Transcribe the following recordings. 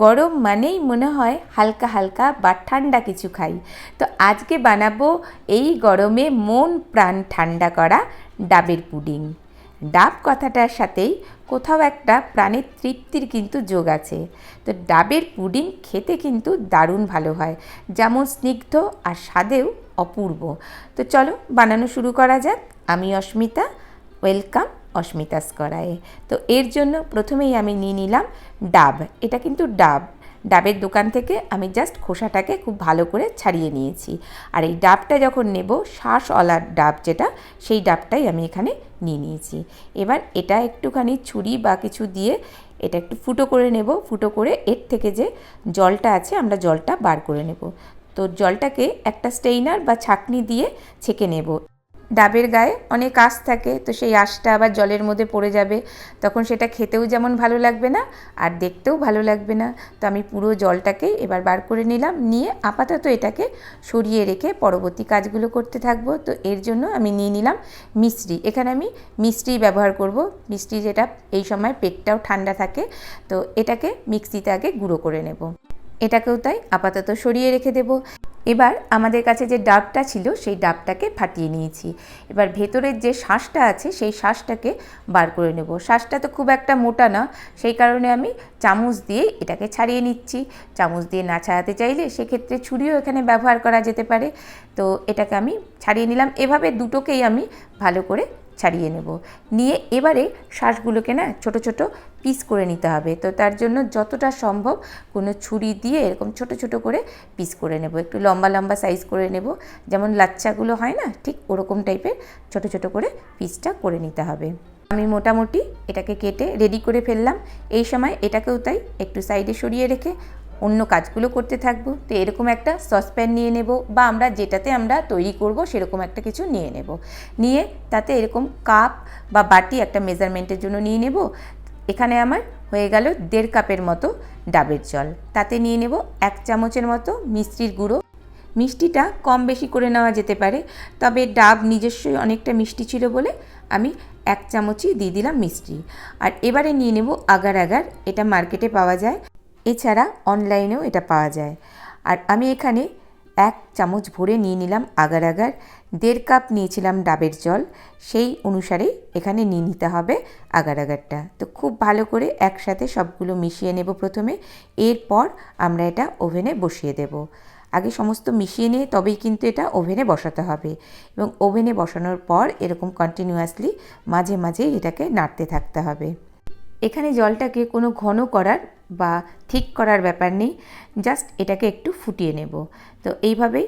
গরম মানেই মনে হয় হালকা হালকা বা ঠান্ডা কিছু খাই। তো আজকে বানাবো এই গরমে মন প্রাণ ঠান্ডা করা ডাবের পুডিং। ডাব কথাটার সাথেই কোথাও একটা প্রাণের তৃপ্তির কিন্তু যোগ আছে। তো ডাবের পুডিং খেতে কিন্তু দারুণ ভালো হয়। যেমন স্নিগ্ধ আর স্বাদেও অপূর্ব। তো চলো বানানো শুরু করা যাক। আমি অস্মিতা ওয়েলকাম অস্মিতাস করায়ে তো এর জন্য প্রথমেই আমি নিয়ে নিলাম ডাব। এটা কিন্তু ডাব। ডাবের দোকান থেকে আমি জাস্ট খোসাটাকে খুব ভালো করে ছাড়িয়ে নিয়েছি। আর এই ডাবটা যখন নেব শ্বাসওয়ালার ডাব যেটা, সেই ডাবটাই আমি এখানে নিয়ে নিয়েছি। এবার এটা একটুখানি ছুরি বা কিছু দিয়ে এটা একটু ফুটো করে নেব। ফুটো করে এর থেকে যে জলটা আছে, আমরা জলটা বার করে নেব। তো জলটাকে একটা স্টেইনার বা ছাকনি দিয়ে ছেঁকে নেব। ডাবের গায়ে অনেক আঁশ থাকে, তো সেই আঁশটা আবার জলের মধ্যে পড়ে যাবে। তখন সেটা খেতেও যেমন ভালো লাগবে না, আর দেখতেও ভালো লাগবে না। তো আমি পুরো জলটাকে এবার বার করে নিলাম, নিয়ে আপাতত এটাকে সরিয়ে রেখে পরবর্তী কাজগুলো করতে থাকব। তো এর জন্য আমি নিয়ে নিলাম মিষ্টি। এখানে আমি মিষ্টি ব্যবহার করব। মিষ্টি যেটা এই সময় পেটটাও ঠান্ডা থাকে, তো এটাকে মিক্সিতে আগে গুঁড়ো করে নেব। এটাকেও তাই আপাতত সরিয়ে রেখে দেব। এবার আমাদের কাছে যে ডাবটা ছিল, সেই ডাবটাকে ফাটিয়ে নিয়েছি। এবার ভেতরের যে শ্বাসটা আছে, সেই শ্বাসটাকে বার করে নেব। শ্বাসটা তো খুব একটা মোটা না, সেই কারণে আমি চামচ দিয়ে এটাকে ছাড়িয়ে নিচ্ছি। চামচ দিয়ে না ছাড়াতে চাইলে সেক্ষেত্রে ছুরিও এখানে ব্যবহার করা যেতে পারে। তো এটাকে আমি ছাড়িয়ে নিলাম। এভাবে দুটোকেই আমি ভালো করে ছাড়িয়ে নেব। নিয়ে এবারে শ্বাসগুলোকে না ছোট ছোট পিস করে নিতে হবে। তো তার জন্য যতটা সম্ভব কোনো ছুরি দিয়ে এরকম ছোট ছোট করে পিস করে নেব। একটু লম্বা লম্বা সাইজ করে নেব। যেমন লাচ্চাগুলো হয় না, ঠিক ওরকম টাইপের ছোট ছোট করে পিসটা করে নিতে হবে। আমি মোটামুটি এটাকে কেটে রেডি করে ফেললাম। এই সময় এটাকেও তাই একটু সাইডে সরিয়ে রেখে অন্য কাজগুলো করতে থাকব। তো এরকম একটা সসপ্যান নিয়ে নেব বা আমরা যেটাতে আমরা তৈরি করব সেরকম একটা কিছু নিয়ে নেব। নিয়ে তাতে এরকম কাপ বা বাটি একটা মেজারমেন্টের জন্য নিয়ে নেব। এখানে আমার হয়ে গেল দেড় কাপের মতো ডাবের জল। তাতে নিয়ে নেব এক চামচের মতো মিষ্টির গুঁড়ো। মিষ্টিটা কম বেশি করে নেওয়া যেতে পারে, তবে ডাব নিজস্বই অনেকটা মিষ্টি ছিল বলে আমি এক চামচই দিয়ে দিলাম মিষ্টি। আর এবারে নিয়ে নেব আগার আগার, এটা মার্কেটে পাওয়া যায়। এছাড়া অনলাইনেও এটা পাওয়া যায়। আর আমি এখানে এক চামচ ভরে নিয়ে নিলাম আগার আগার। দেড় কাপ নিয়েছিলাম ডাবের জল। সেই অনুসারে এখানে নিয়ে নিতে হবে আগার আগারটা। তো খুব ভালো করে একসাথে সবগুলো মিশিয়ে নেব প্রথমে। এরপর আমরা এটা ওভেনে বসিয়ে দেব। আগে সমস্ত মিশিয়ে নিয়ে তবেই কিন্তু এটা ওভেনে বসাতে হবে। এবং ওভেনে বসানোর পর এরকম কন্টিনিউয়াসলি মাঝে মাঝে এটাকে নাড়তে থাকতে হবে। এখানে জলটাকে কোনো ঘন করার বা ঠিক করার ব্যাপার নেই জাস্ট এটাকে একটু ফুটিয়ে নেব। তো এইভাবেই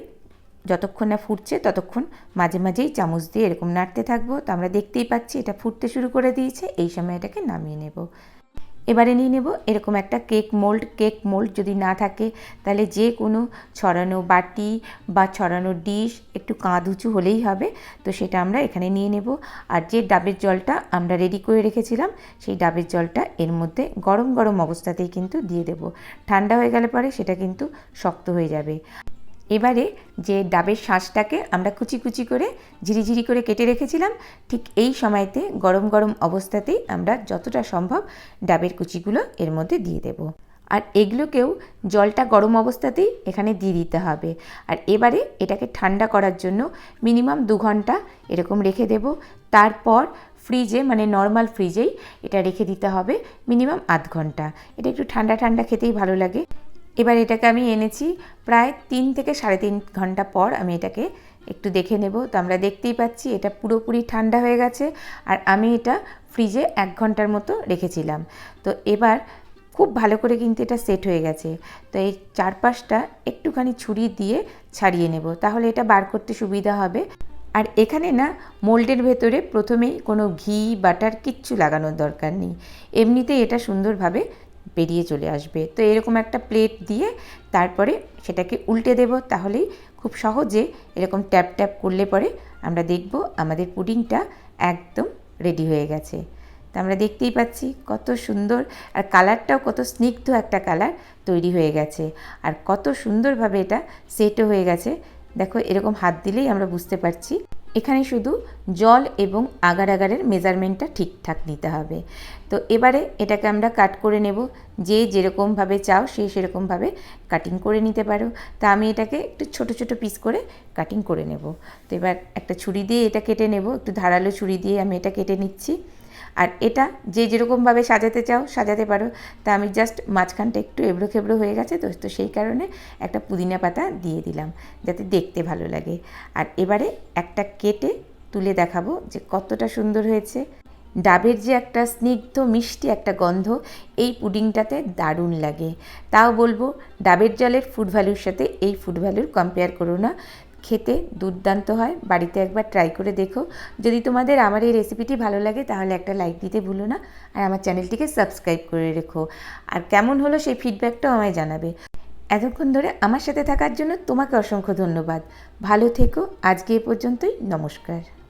যতক্ষণ না ফুটছে ততক্ষণ মাঝে মাঝেই চামচ দিয়ে এরকম নাড়তে থাকব। তো আমরা দেখতেই পাচ্ছি এটা ফুটতে শুরু করে দিয়েছে, এই সময় এটাকে নামিয়ে নেব। এবারে নিয়ে নেব এরকম একটা কেক মোল্ড। কেক মোল্ড যদি না থাকে, তাহলে যে কোনো ছড়ানো বাটি বা ছড়ানো ডিশ একটু কাঁধ উঁচু হলেই হবে। তো সেটা আমরা এখানে নিয়ে নেব। আর যে ডাবের জলটা আমরা রেডি করে রেখেছিলাম, সেই ডাবের জলটা এর মধ্যে গরম গরম অবস্থাতেই কিন্তু দিয়ে দেব। ঠান্ডা হয়ে গেলে পরে সেটা কিন্তু শক্ত হয়ে যাবে। এবারে যে ডাবের শাঁসটাকে আমরা কুচি কুচি করে, ঝিরিঝিরি করে কেটে রেখেছিলাম, ঠিক এই সময়তে গরম গরম অবস্থাতেই আমরা যতটা সম্ভব ডাবের কুচিগুলো এর মধ্যে দিয়ে দেব। আর এগুলোকেও জলটা গরম অবস্থাতেই এখানে দিয়ে দিতে হবে। আর এবারে এটাকে ঠান্ডা করার জন্য মিনিমাম দু ঘণ্টা এরকম রেখে দেব। তারপর ফ্রিজে মানে নর্মাল ফ্রিজেই এটা রেখে দিতে হবে মিনিমাম আধ ঘণ্টা। এটা একটু ঠান্ডা ঠান্ডা খেতেই ভালো লাগে। এবার এটাকে আমি এনেছি প্রায় তিন থেকে সাড়ে তিন ঘণ্টা পর আমি এটাকে একটু দেখে নেব। তো আমরা দেখতেই পাচ্ছি এটা পুরোপুরি ঠান্ডা হয়ে গেছে আর আমি এটা ফ্রিজে এক ঘণ্টার মতো রেখেছিলাম। তো এবার খুব ভালো করে কিন্তু এটা সেট হয়ে গেছে। তো এই চারপাশটা একটুখানি ছুরি দিয়ে ছাড়িয়ে নেব। তাহলে এটা বার করতে সুবিধা হবে। আর এখানে না মোল্ডের ভেতরে প্রথমেই কোনো ঘি, বাটার কিচ্ছু লাগানোর দরকার নেই। এমনিতেই এটা সুন্দরভাবে বেরিয়ে চলে আসবে। তো এরকম একটা প্লেট দিয়ে তারপরে সেটাকে উল্টে দেব। তাহলেই খুব সহজে এরকম ট্যাপ ট্যাপ করলে পরে আমরা দেখব আমাদের পুডিংটা একদম রেডি হয়ে গেছে। তা আমরা দেখতেই পাচ্ছি কত সুন্দর আর কালারটাও কত স্নিগ্ধ একটা কালার তৈরি হয়ে গেছে। আর কত সুন্দরভাবে এটা সেটও হয়ে গেছে। দেখো এরকম হাত দিলেই আমরা বুঝতে পারছি। এখানে শুধু জল এবং আগার আগারের মেজারমেন্টটা ঠিকঠাক নিতে হবে। তো এবারে এটাকে আমরা কাট করে নেব। যে যেরকমভাবে চাও সে সেরকমভাবে কাটিং করে নিতে পারো। তা আমি এটাকে একটু ছোট ছোট পিস করে কাটিং করে নেব। তো এবার একটা ছুরি দিয়ে এটা কেটে নেব। একটু ধারালো ছুরি দিয়ে আমি এটা কেটে নিচ্ছি। আর এটা যে যেরকমভাবে সাজাতে চাও, সাজাতে পারো। তা আমি জাস্ট মাঝখানটা একটু এবড়ো খেবড়ো হয়ে গেছে, তো তো সেই কারণে একটা পুদিনা পাতা দিয়ে দিলাম, যাতে দেখতে ভালো লাগে। আর এবারে একটা কেটে তুলে দেখাবো যে কতটা সুন্দর হয়েছে। ডাবের যে একটা স্নিগ্ধ, মিষ্টি একটা গন্ধ, এই পুডিংটাতে দারুণ লাগে। তাও বলব, ডাবের জলের ফুড ভ্যালুর সাথে এই ফুড ভ্যালুর কম্পেয়ার করো না। খেতে দুর্দান্ত হয়। বাড়িতে একবার ট্রাই করে দেখো। যদি তোমাদের আমার এই রেসিপিটি ভালো লাগে, তাহলে একটা লাইক দিতে ভুলো না। আর আমার চ্যানেলটিকে সাবস্ক্রাইব করে রেখো। আর কেমন হলো সেই ফিডব্যাকটাও আমায় জানাবে। এতক্ষণ ধরে আমার সাথে থাকার জন্য তোমাকে অসংখ্য ধন্যবাদ। ভালো থেকো। আজকে এ পর্যন্তই। নমস্কার।